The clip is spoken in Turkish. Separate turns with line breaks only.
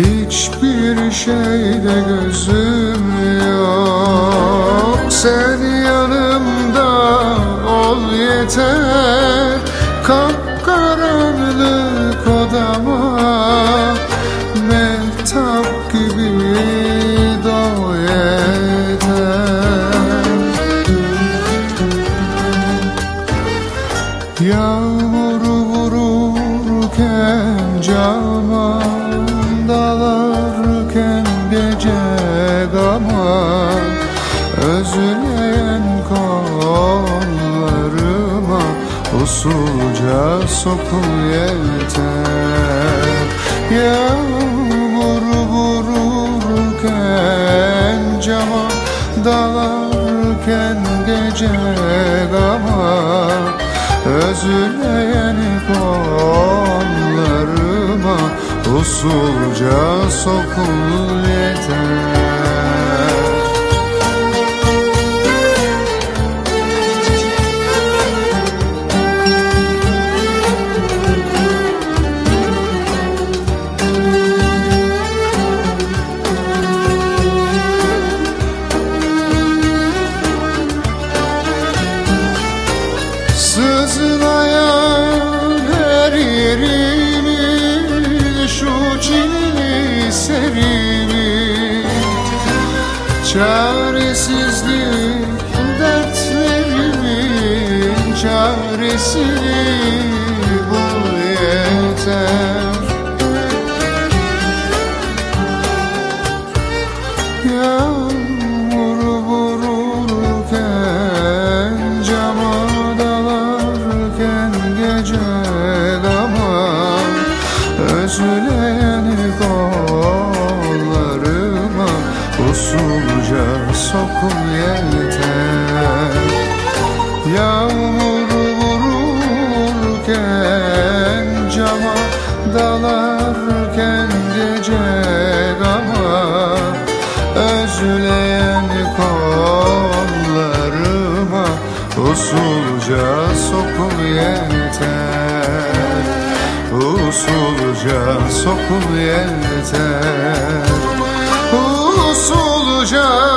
Hiçbir şeyde gözüm yok. Sen yanımda ol yeter. Kapkaranlık odama Mehtap gibi doğ yeter. Yağmur vururken cama gama Özleyen kollarıma Usulca sokul yeter. Yağmur vururken cama Dalarken gece gama Özleyen kollarıma Usulca sokul yeter Çaresizlik dertlerimin Çaresini bul yeter. Yağmur vururken cama dalarken gece gama Özleyen kollarıma usulca sokul yeter. Yağmur vururken cama dalarken gece gama Özleyen kollarıma usulca sokul yeter. Usulca sokul yeter Sokul